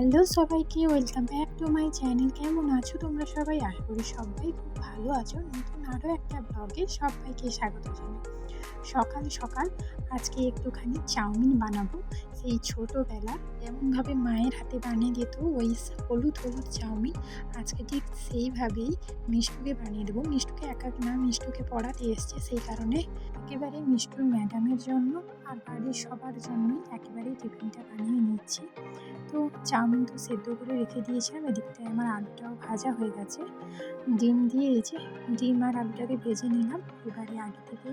Hello সবাইকে, welcome back to my channel. কেমন আছো তোমরা সবাই? আশা করি সবাই খুব ভালো আছো। নতুন আরও একটা ব্লগে সবাইকে স্বাগত জানাই। সকাল সকাল আজকে একটুখানি চাউমিন বানাবো। সেই ছোটোবেলা এমনভাবে মায়ের হাতে বানিয়ে দিত ওই হলুদ হলুদ চাউমিন। আজকে ঠিক সেইভাবেই মিষ্টুকে বানিয়ে দেবো। মিষ্টুকে এক এক না মিষ্টুকে পড়াতে এসছে। সেই কারণে একেবারে মিষ্টুর ম্যাডামের জন্য আর বাড়ির সবার জন্যই একেবারেই টিফিনটা বানিয়ে নিচ্ছি। তো চাউমিন তো সেদ্ধ করে রেখে দিয়েছিলাম, এদিকটায় আমার আলুটাও ভাজা হয়ে গেছে। ডিম দিয়ে এই ডিম আর আলুটাকে ভেজে নিলাম, এবারে আগে থেকে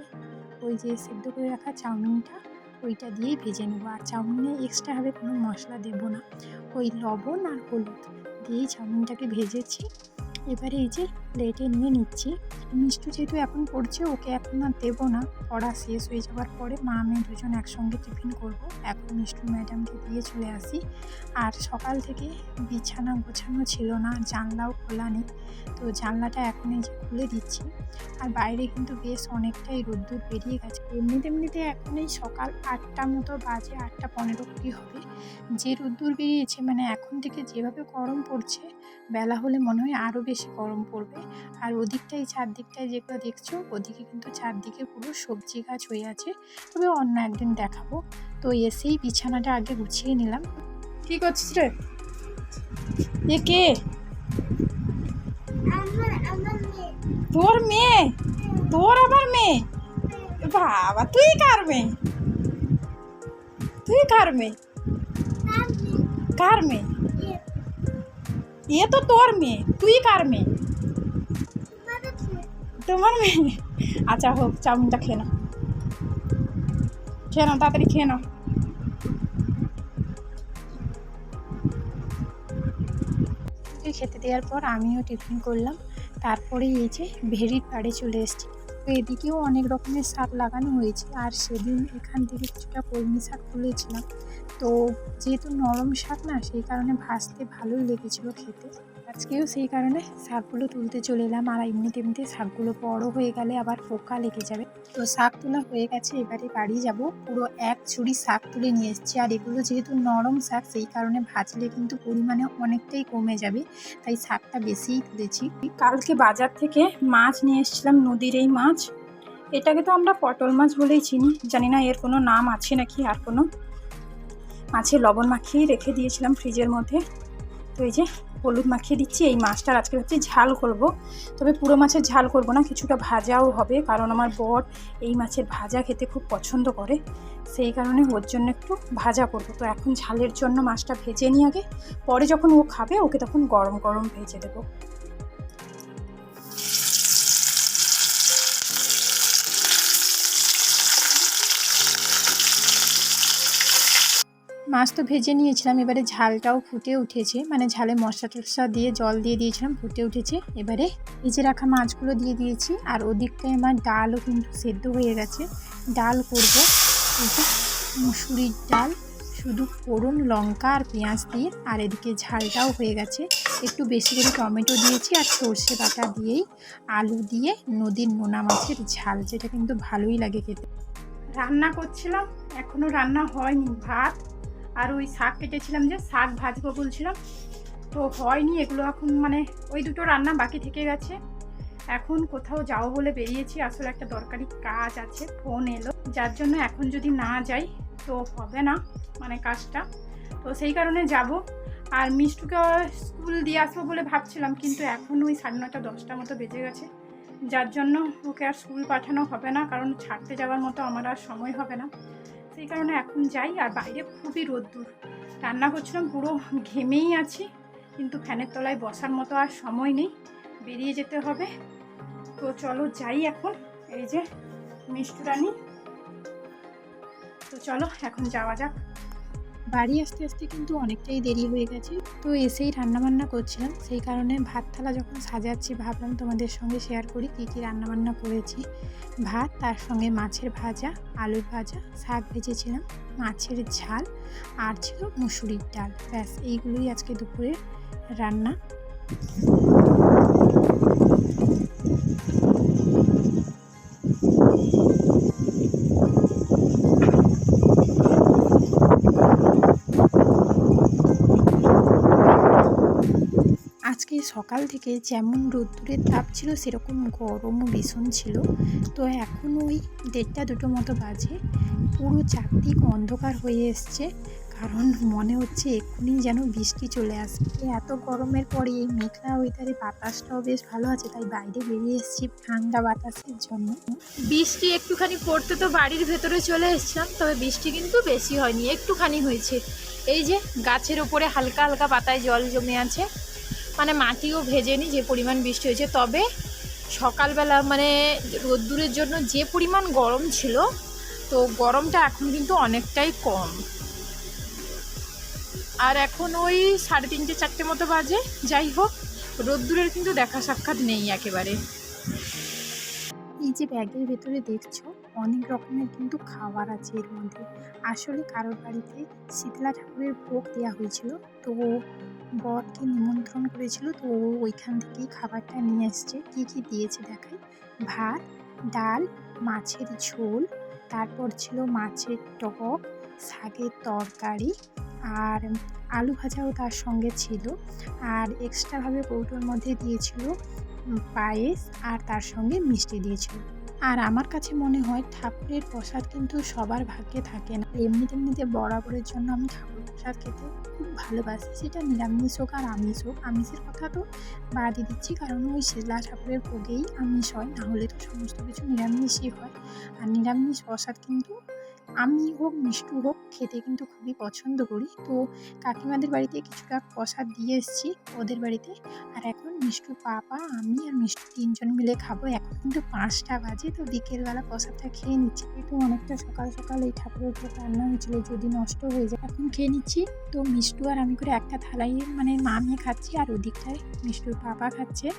ওই যে সেদ্ধ করে রাখা চাউমিনটা ওইটা দিয়েই ভেজে নেব। আর চাউমিনে এক্সট্রা হবে কোনো মশলা দেবো না। ওই লবণ আর হলুদ দিয়েই চাউমিনটাকে ভেজেছি। এবারে এই যে প্লেটে নিয়ে নিচ্ছি। মিষ্টু যেহেতু এখন পড়ছে, ওকে এখন আর দেবো না। পড়া শেষ হয়ে যাওয়ার পরে মা, আমি দুজন একসঙ্গে টিফিন করব। এখন মিষ্টু ম্যাডামকে দিয়ে চলে আসি। আর সকাল থেকে বিছানা গোছানো ছিল না, জানলাও খোলা নেই। তো জানলাটা এখন এই যে খুলে দিচ্ছি। আর বাইরে কিন্তু বেশ অনেকটাই রোদ্দুর বেরিয়ে গেছে। এমনিতে এমনিতে এখন এই সকাল আটটা মতো বাজে, আটটা পনেরো কুড়ি হবে। যে রোদ্দুর বেরিয়েছে মানে এখন থেকে যেভাবে গরম পড়ছে, বেলা হলে মনে হয় আরও বেশি গরম পড়বে। আর ওদিকটাই চারদিকটায় যেগুলো দেখছ, ওদিকে কিন্তু চারদিকে পুরো সবজি গাছ হয়ে আছে। তবে অন্য একদিন দেখাবো। তো এসেই বিছানাটা আগে গুছিয়ে নিলাম। কি করছিস রে? এ কে? তোর মেয়ে? তোর আবার মেয়ে? বাবা, তুই কার মেয়ে? তুই কার মেয়ে? কার মেয়ে? এ তো তোর মেয়ে। তুই কার মেয়ে? তোমার মেয়ে। আচ্ছা হোক, চাউমিনটা খেয়ে নাও। খেয়ে নাও, তাড়াতাড়ি খেয়ে নাও। খেতে দেওয়ার পর আমিও টিফিন করলাম। তারপরে এই যে ভেরির পাড়ে চলে এসেছি। তো এদিকেও অনেক রকমের শাক লাগানো হয়েছে। আর সেদিন এখান থেকে কিছুটা কলমি শাক তুলেছিলাম। তো যেহেতু নরম শাক না, সেই কারণে ভাজতে ভালোই লেগেছিলো খেতে। আজকেও সেই কারণে শাকগুলো তুলতে চলে এলাম। আর এমনিতে এমনিতে শাকগুলো বড় হয়ে গেলে আবার পোকা লেগে যাবে। তো শাক তোলা হয়ে গেছে, এবারে বাড়ি যাব। পুরো এক ছুরি শাক তুলে নিয়ে এসেছি। আর এগুলো যেহেতু নরম শাক, সেই কারণে ভাজলে কিন্তু পরিমাণে অনেকটাই কমে যাবে। তাই শাকটা বেশিই তুলেছি। কালকে বাজার থেকে মাছ নিয়ে এসেছিলাম, নদীর এই মাছ। এটাকে তো আমরা পটল মাছ বলেই চিনি। জানি না এর কোনো নাম আছে নাকি আর কোনো। মাছে লবণ মাখিয়ে রেখে দিয়েছিলাম ফ্রিজের মধ্যে। তো এই যে হলুদ মাখিয়ে দিচ্ছি, এই মাছটার আজকে হচ্ছে ঝাল করব। তবে পুরো মাছের ঝাল করব না, কিছুটা ভাজাও হবে, কারণ আমার বর এই মাছের ভাজা খেতে খুব পছন্দ করে। সেই কারণে ওর জন্য একটু ভাজা করব। তো এখন ঝালের জন্য মাছটা ভেজে নিয়ে আগে, পরে যখন ও খাবে, ওকে তখন গরম গরম ভেজে দেবো। মাছ তো ভেজে নিয়েছিলাম, এবারে ঝালটাও ফুটে উঠেছে। মানে ঝালে মশলা টশলা দিয়ে জল দিয়ে দিয়েছিলাম, ফুটে উঠেছে। এবারে ভেজে রাখা মাছগুলো দিয়ে দিয়েছি, আর ওদিকটায় আমার ডালও কিন্তু সেদ্ধ হয়ে গেছে। ডাল করব মুসুরির ডাল, শুধু ফোড়ন, লঙ্কা আর পেঁয়াজ দিয়ে, আর এদিকে ঝালটাও হয়ে গেছে। একটু বেশি করে টমেটো দিয়েছি, আর সর্ষে বাটা দিয়েই আলু দিয়ে নদীর নোনা মাছের ঝাল, যেটা কিন্তু ভালোই লাগে খেতে। রান্না করছিলাম এখনও রান্না হয়নি, ভাত আর ওই শাক কেটেছিলাম যে শাক ভাজবো বলছিলাম। তো হয়নি, এগুলো এখন মানে ওই দুটো রান্না বাকি থেকে গেছে। এখন কোথাও যাও বলে বেরিয়েছি, আসলে একটা দরকারি কাজ আছে, ফোন এলো। যার জন্য এখন যদি না যাই, তো হবে না মানে কাজটা। তো সেই কারণে যাব। আর মিষ্টুকে স্কুল দিয়ে আসব বলে ভাবছিলাম, কিন্তু এখন ওই সাড়ে নটা দশটা মতো বেজে গেছে। যার জন্য ওকে আর স্কুল পাঠানো হবে না, কারণ ছাড়তে যাওয়ার মতো আমার আর সময় হবে না। সেই কারণে এখন যাই, আর বাইরে খুবই রোদ্দুর। রান্না করছিলাম, পুরো ঘেমেই আছি, কিন্তু ফ্যানের তলায় বসার মতো আর সময় নেই, বেরিয়ে যেতে হবে। তো চলো যাই এখন, এই যে মিষ্টি রানি। তো চলো এখন যাওয়া যাক। বাড়ি আসতে আসতে কিন্তু অনেকটাই দেরি হয়ে গেছে। তো এসেই রান্নাবান্না করছিলাম। সেই কারণে ভাত থালা যখন সাজাচ্ছি, ভাবলাম তোমাদের সঙ্গে শেয়ার করি কী কী রান্নাবান্না করেছি। ভাত, তার সঙ্গে মাছের ভাজা, আলুর ভাজা, শাক ভেজেছিলাম, মাছের ঝাল, আর ছিল মুসুরির ডাল। ব্যাস, এইগুলোই আজকে দুপুরের রান্না। সকাল থেকে যেমন রোদ্দুরের তাপ ছিল, সেরকম গরমও ভীষণ ছিল। তো এখন ওই দেড়টা দুটো মতো বাজে। পুরো চারদিক অন্ধকার হয়ে এসছে। কারণ মনে হচ্ছে এক্ষুনি যেন বৃষ্টি চলে আসবে। এত গরমের পরে এই মেঘলা ওয়েদারে বাতাসটাও বেশ ভালো আছে, তাই বাইরে বেরিয়ে এসেছি ঠান্ডা বাতাসের জন্য। বৃষ্টি একটুখানি পড়তে তো বাড়ির ভেতরে চলে এসেছিলাম, তবে বৃষ্টি কিন্তু বেশি হয়নি, একটুখানি হয়েছে। এই যে গাছের ওপরে হালকা হালকা পাতায় জল জমে আছে। মানে মাটিও ভেজেনি যে পরিমাণ বৃষ্টি হয়েছে। তবে সকালবেলা মানে রোদ্দুরের জন্য যে পরিমাণ গরম ছিল, তো গরমটা এখন কিন্তু অনেকটাই কম। আর এখন ওই সাড়ে তিনটে, চারটে মতো বাজে। যাই হোক, রোদ্দুরের কিন্তু দেখা সাক্ষাৎ নেই একেবারে। এই যে ব্যাগের ভেতরে দেখছ, অনেক রকমের কিন্তু খাবার আছে এর মধ্যে। আসলে কারোর বাড়িতে শীতলা ঠাকুরের ভোগ দেওয়া হয়েছিল, তো বরকে নিমন্ত্রণ করেছিল, তো ও ওইখান থেকেই খাবারটা নিয়ে এসছে কী কী দিয়েছে দেখাই? ভাত, ডাল, মাছের ঝোল, তারপর ছিল মাছের টক, শাকের তরকারি আর আলু ভাজাও তার সঙ্গে ছিল। আর এক্সট্রাভাবে কৌটোর মধ্যে দিয়েছিল পায়েস আর তার সঙ্গে মিষ্টি দিয়েছিল। আর আমার কাছে মনে হয় ঠাকুরের প্রসাদ কিন্তু সবার ভাগ্যে থাকে না। এমনি তেমনিতে বরাবরের জন্য আমি ঠাকুর প্রসাদ খেতে খুব ভালোবাসি, সেটা নিরামিষ হোক আর আমিষ হোক। আমিষের কথা তো বাদই দিচ্ছি, কারণ ওই শিলা ঠাকুরের ভোগেই আমিষ হয় না হলে তো সমস্ত কিছু নিরামিষই হয়। আর নিরামিষ প্রসাদ কিন্তু আমি হোক, মিষ্টু হোক, খেতে কিন্তু খুবই পছন্দ করি। তো কাকিমাদের বাড়িতে কিছুটা প্রসাদ দিয়ে এসেছি ওদের বাড়িতে। আর এখন মিষ্টু পাপা, আমি আর মিষ্টু তিনজন মিলে খাব। এখন কিন্তু পাঁচটা বাজে, তো বিকেলবেলা প্রসাদটা খেয়ে নিচ্ছি। একটু অনেকটা সকাল সকাল এই ঠাকুরের রান্না হয়েছিল, যদি নষ্ট হয়ে যায়, এখন খেয়ে নিচ্ছি। তো মিষ্টু আর আমি করে একটা থালাই মানে মা আমি খাচ্ছি, আর ওদিকটায় মিষ্টুর পাপা খাচ্ছে।